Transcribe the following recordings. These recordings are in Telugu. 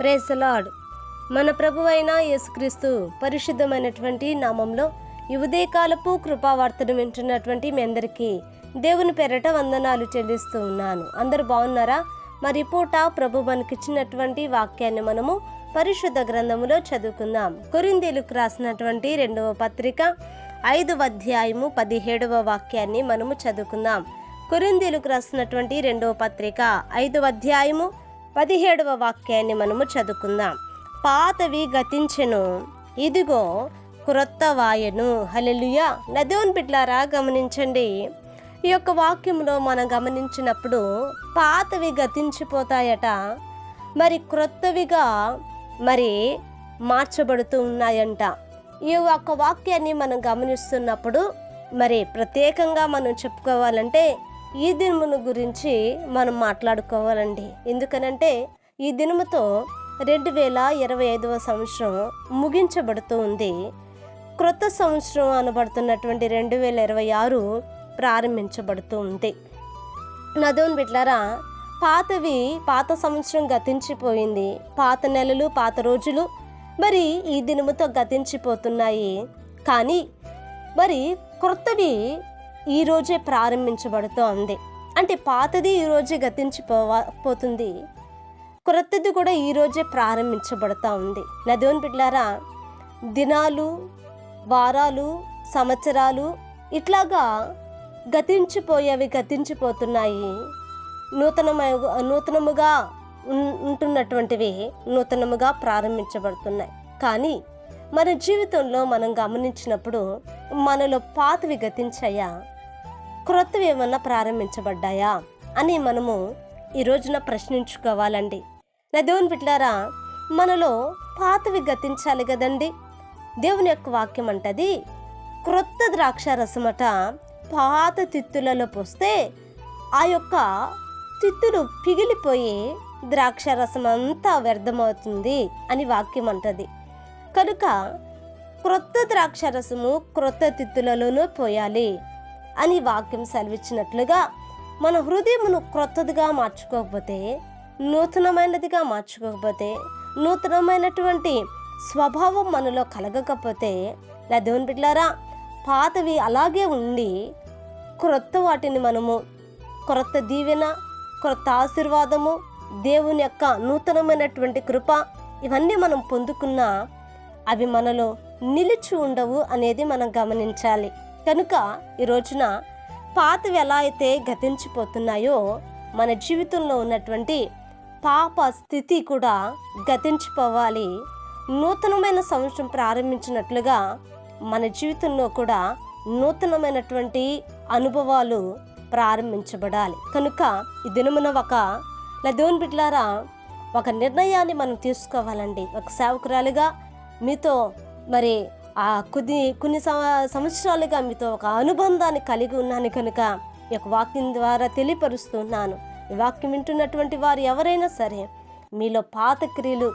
ప్రేసలాడ్ మన ప్రభు అయిన యేసుక్రీస్తు పరిశుద్ధమైనటువంటి నామంలో ఈ ఉదయకాలపు కృపావార్తను వింటున్నటువంటి మీ అందరికీ దేవుని పేరట వందనాలు చెల్లిస్తూ ఉన్నాను. అందరు బాగున్నారా? మరి పూట ప్రభు మనకిచ్చినటువంటి వాక్యాన్ని మనము పరిశుద్ధ గ్రంథములో చదువుకుందాం. కొరిందేలుకు రాసినటువంటి రెండవ పత్రిక ఐదవ అధ్యాయము పదిహేడవ వాక్యాన్ని మనము చదువుకుందాం. కొరిందేలుకు రాసినటువంటి రెండవ పత్రిక ఐదవ అధ్యాయము పదిహేడవ వాక్యాన్ని మనము చదువుకుందాం. పాతవి గతించెను ఇదిగో క్రొత్త వాయను హలెలుయ నదోన్ బిడ్లారా గమనించండి. ఈ యొక్క వాక్యంలో మనం గమనించినప్పుడు పాతవి గతించిపోతాయట. మరి క్రొత్తవిగా మరి మార్చబడుతూ ఉన్నాయంట. ఈ యొక్క వాక్యాన్ని మనం గమనిస్తున్నప్పుడు మరి ప్రత్యేకంగా మనం చెప్పుకోవాలంటే ఈ దినమును గురించి మనం మాట్లాడుకోవాలండి. ఎందుకనంటే ఈ దినముతో రెండు వేల ఇరవై ఐదవ సంవత్సరం ముగించబడుతూ ఉంది. క్రొత్త సంవత్సరం అనబడుతున్నటువంటి రెండు వేల ఇరవై ఆరు ప్రారంభించబడుతూ ఉంది. నదోన్ బిడ్లరా పాతవి పాత సంవత్సరం గతించిపోయింది. పాత నెలలు పాత రోజులు మరి ఈ దినముతో గతించిపోతున్నాయి. కానీ మరి క్రొత్తవి ఈ రోజే ప్రారంభించబడుతూ ఉంది అంటే పాతది ఈ రోజే గతించిపోవా పోతుంది. క్రొత్తది కూడా ఈ రోజే ప్రారంభించబడుతూ ఉంది నదోన్ బిడ్డారా దినాలు వారాలు సంవత్సరాలు ఇట్లాగా గతించిపోయేవి గతించిపోతున్నాయి. నూతనమై నూతనముగా ఉంటున్నటువంటివి నూతనముగా ప్రారంభించబడుతున్నాయి. కానీ మన జీవితంలో మనం గమనించినప్పుడు మనలో పాతవి గతించాయా? క్రొత్తవి ఏమన్నా ప్రారంభించబడ్డాయా అని మనము ఈ రోజున ప్రశ్నించుకోవాలండి. నా దేవుని బిడ్డారా మనలో పాతవి గతించాలి కదండి. దేవుని యొక్క వాక్యం అంటది క్రొత్త ద్రాక్ష రసమట పాత తిత్తులలో పోస్తే ఆ యొక్క తిత్తులు పిగిలిపోయి ద్రాక్ష రసం అంతా వ్యర్థమవుతుంది అని వాక్యం అంటది. కనుక క్రొత్త ద్రాక్ష రసము క్రొత్త తిత్తులలోనూ పోయాలి. అని వాక్యం సెలవిచ్చినట్లుగా మన హృదయమును క్రొత్తదిగా మార్చుకోకపోతే నూతనమైనదిగా మార్చుకోకపోతే నూతనమైనటువంటి స్వభావం మనలో కలగకపోతే నా దేవుని బిడ్డలారా పాతవి అలాగే ఉండి క్రొత్త వాటిని మనము క్రొత్త దీవెన క్రొత్త ఆశీర్వాదము దేవుని యొక్క నూతనమైనటువంటి కృప ఇవన్నీ మనం పొందుకున్నా అవి మనలో నిలిచి ఉండవు అనేది మనం గమనించాలి. కనుక ఈ రోజున పాతవి ఎలా అయితే గతించిపోతున్నాయో మన జీవితంలో ఉన్నటువంటి పాప స్థితి కూడా గతించిపోవాలి. నూతనమైన సంవత్సరం ప్రారంభించినట్లుగా మన జీవితంలో కూడా నూతనమైనటువంటి అనుభవాలు ప్రారంభించబడాలి. కనుక ఈ దినమున ఒక లదోన్ బిడ్లారా ఒక నిర్ణయాన్ని మనం తీసుకోవాలండి. ఒక సేవకురాలుగా మీతో మరి ఆ కొన్ని కొన్ని సంవ- సంవత్సరాలుగా మీతో ఒక అనుబంధాన్ని కలిగి ఉన్నాను కనుక ఈ యొక్క వాక్యం ద్వారా తెలియపరుస్తున్నాను. ఈ వాక్యం వింటున్నటువంటి వారు ఎవరైనా సరే మీలో పాత క్రియలు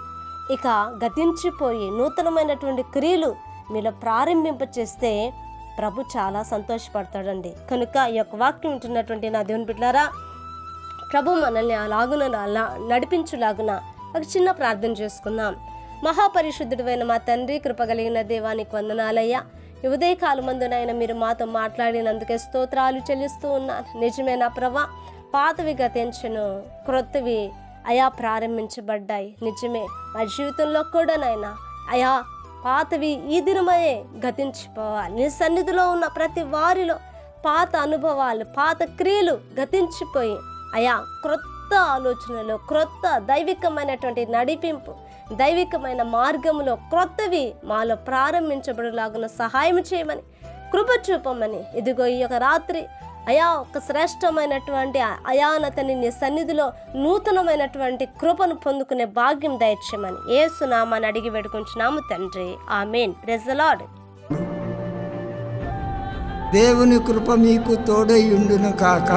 ఇక గతించిపోయి నూతనమైనటువంటి క్రియలు మీలో ప్రారంభింప చేస్తే ప్రభు చాలా సంతోషపడతాడండి. కనుక ఈ యొక్క వాక్యం వింటున్నటువంటి నా దేవుని బిడ్డారా ప్రభు మనల్ని అలాగున అలా నడిపించులాగున ఒక చిన్న ప్రార్థన చేసుకుందాం. మహాపరిశుద్ధుడైన మా తండ్రి కృపగలిగిన దేవానికి వందనాలయ్యా. ఈ ఉదయకాలమందునైనా మీరు మాతో మాట్లాడినందుకే స్తోత్రాలు చెల్లిస్తూ ఉన్నాను. నిజమేనా ప్రభా పాతవి గతించను క్రొత్తవి అయా ప్రారంభించబడ్డాయి. నిజమే మా జీవితంలో కూడా నైనా అయా పాతవి ఈ దినమయే గతించిపోవాలి. నీ సన్నిధిలో ఉన్న ప్రతి వారిలో పాత అనుభవాలు పాత క్రియలు గతించిపోయి అయా క్రొత్త ఆలోచనలు క్రొత్త దైవికమైనటువంటి నడిపింపు దైవికమైన మార్గములో క్రొత్తవి మాలో ప్రారంభించబడులాగున సహాయం చేయమని కృప చూపమని ఇదిగో ఈ యొక్క రాత్రి అయా ఒక శ్రేష్టమైనటువంటి అయానతని నీ సన్నిధిలో నూతనమైనటువంటి కృపను పొందుకునే భాగ్యం దయచేయమని ఏసునామాని అడిగి పెట్టుకుంటున్నాము తండ్రి. ఆ మెయిన్ ప్రెజలాడ్ దేవుని కృప మీకు తోడై ఉండును కాక.